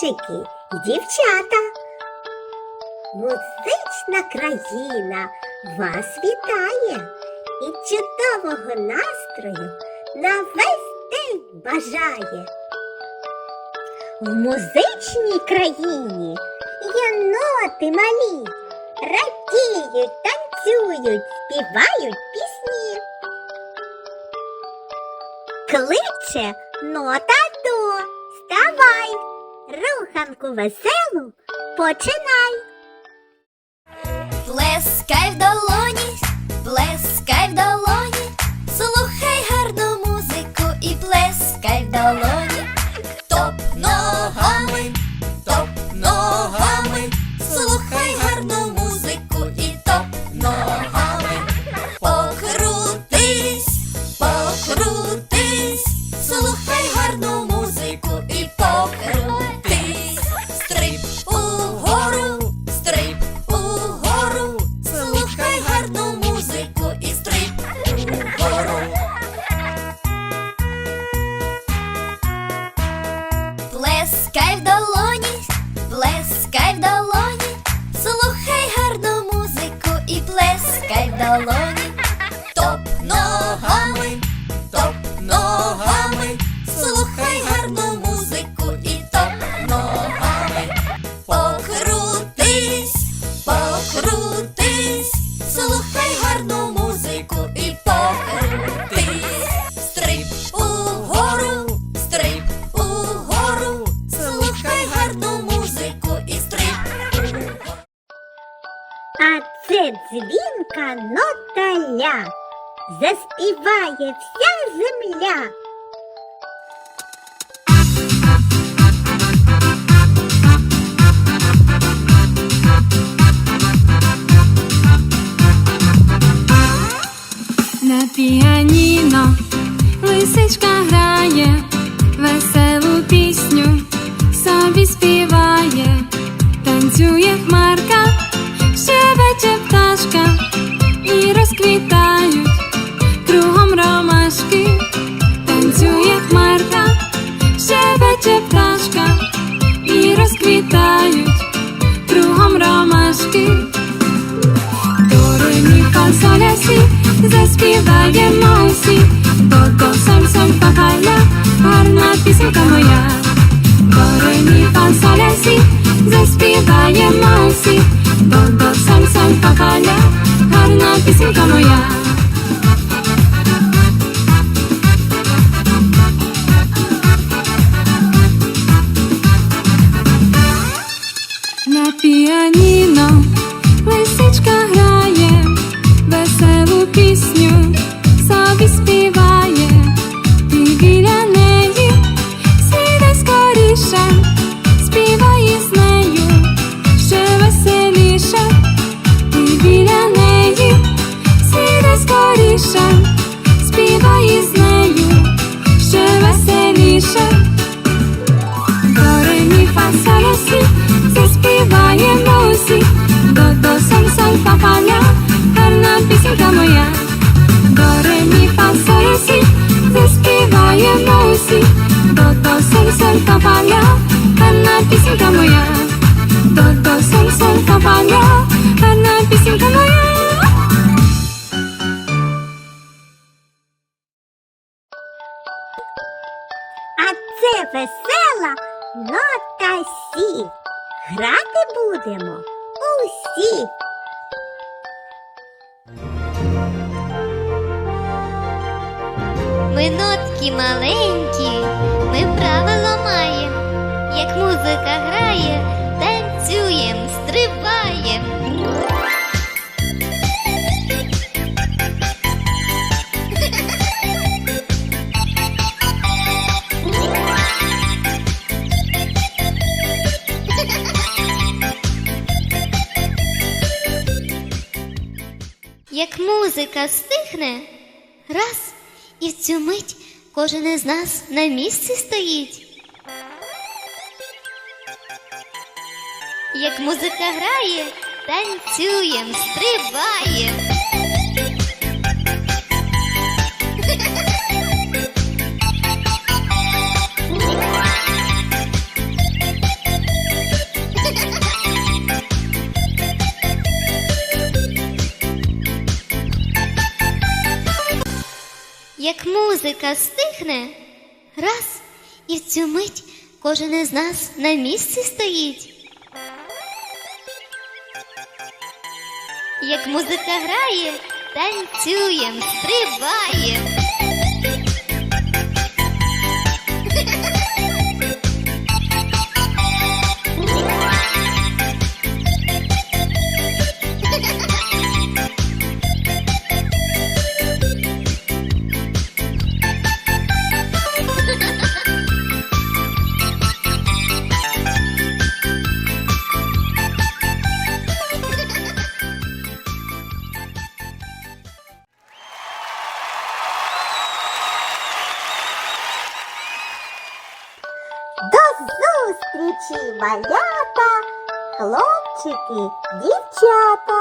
хлопчики і дівчата. Музична країна вас вітає і чудового настрою на весь день бажає. В музичній країні є ноти малі, радіють, танцюють, співають пісні. Кличе нота до, вставай, руханку веселу починай. Плескай в долоні, плескай в долоні, плескай в долоні, слухай гарну музику і плескай в долоні. Нота заспіває вся земля. На піаніно лисичка грає, веселу пісню собі співає, танцює хмарка, щебече пташка заспіваємо усі, бо фа фа ля, гарна пісенка моя. До ре мі фа соль ля сі заспіваємо усі, бо сам фа фа гарна пісенка моя. Скоріше, співай з нею ще веселіше. До ре мі фа соль ля сі заспіваємо усі, до до фа фа ля, гарна пісенька моя. До ре мі фа соль ля сі заспіваємо усі, до до сам фа фа гарна пісенька моя. До до сам сам фа нота. Грати будемо усі. Минутки маленькі, Як музика стихне, раз і в цю мить кожен із нас на місці стоїть. Як музика грає, танцюєм, стрибаєм. Як музика стихне, раз і в цю мить кожен із нас на місці стоїть. Як музика грає, танцюєм, стрибаєм. Зустрічі, малята, хлопчики, дівчата.